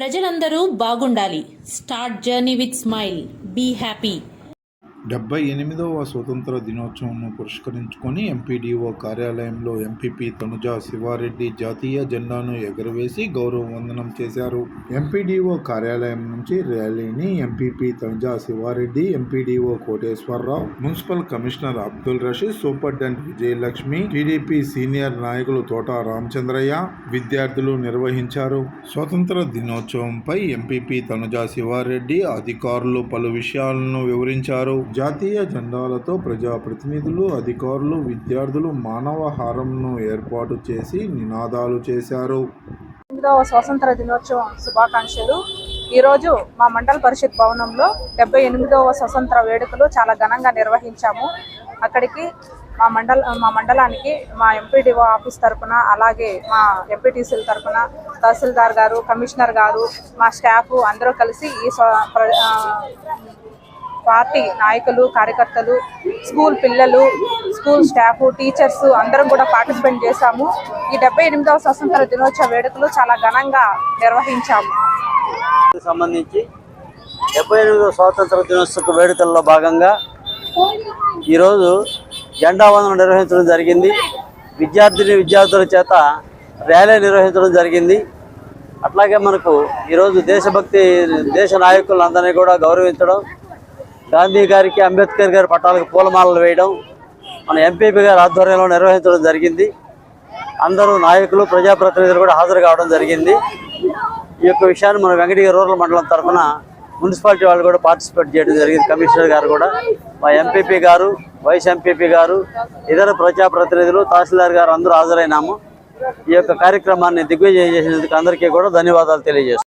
ప్రజలందరూ బాగుండాలి. Start journey with smile. Be happy. డెబ్బై ఎనిమిదవ స్వతంత్ర దినోత్సవంను పురస్కరించుకొని ఎంపీడీఓ కార్యాలయంలో ఎంపీపీ తనుజ శివారెడ్డి జాతీయ జెండాను ఎగురవేసి గౌరవ వందనం చేశారు. ఎంపీడీఓ కార్యాలయం నుంచి ర్యాలీని MPP Tanja Sivareddy MPDO Koteswararao municipal commissioner Abdul Rasheed superintendent Vijayalakshmi TDP senior నాయకులు తోట రామచంద్రయ్య విద్యార్థులు నిర్వహించారు. స్వతంత్ర దినోత్సవంపై ఎంపీపీ తనుజా శివారెడ్డి అధికారులు పలు విషయాలను వివరించారు. జాతీయ జెండాలతో ప్రజాప్రతినిధులు అధికారులు విద్యార్థులు మానవహారంను ఏర్పాటు చేసి నినాదాలు చేశారు. స్వాతంత్ర దినోత్సవం శుభాకాంక్షలు. ఈరోజు మా మండల పరిషత్ భవనంలో డెబ్బై ఎనిమిదవ స్వతంత్ర వేడుకలు చాలా ఘనంగా నిర్వహించాము. అక్కడికి మా మండల మా మండలానికి మా ఎంపీడీఓ ఆఫీస్ తరఫున అలాగే మా ఎంపీటీసీల తరఫున తహసీల్దార్ గారు కమిషనర్ గారు మా స్టాఫ్ అందరూ కలిసి ఈ పార్టీ నాయకులు కార్యకర్తలు స్కూల్ పిల్లలు స్కూల్ స్టాఫ్ టీచర్స్ అందరం కూడా పార్టిసిపేట్ చేశాము. ఈ డెబ్బై ఎనిమిదవ స్వతంత్ర దినోత్సవ వేడుకలు చాలా ఘనంగా నిర్వహించాము. సంబంధించి డెబ్బై ఎనిమిదో స్వాతంత్ర దినోత్సవ వేడుకల్లో భాగంగా ఈరోజు జెండా వందనం నిర్వహించడం జరిగింది. విద్యార్థిని విద్యార్థుల చేత ర్యాలీ నిర్వహించడం జరిగింది. అట్లాగే మనకు ఈరోజు దేశభక్తి దేశ నాయకులందరినీ కూడా గౌరవించడం గాంధీ గారికి అంబేద్కర్ గారి పట్టాలకు పూలమాలలు వేయడం మన ఎంపీపీ గారి ఆధ్వర్యంలో నిర్వహించడం జరిగింది. అందరూ నాయకులు ప్రజాప్రతినిధులు కూడా హాజరు కావడం జరిగింది. ఈ యొక్క విషయాన్ని మన వెంకటగిరి రూరల్ మండలం తరఫున మున్సిపాలిటీ వాళ్ళు కూడా పార్టిసిపేట్ చేయడం జరిగింది. కమిషనర్ గారు కూడా. మా ఎంపీపీ గారు వైస్ ఎంపీపీ గారు ఇతర ప్రజాప్రతినిధులు తహసీల్దార్ గారు అందరూ హాజరైనాము. ఈ యొక్క కార్యక్రమాన్ని దిగ్విజయం చేసినందుకు అందరికీ కూడా ధన్యవాదాలు తెలియజేస్తాం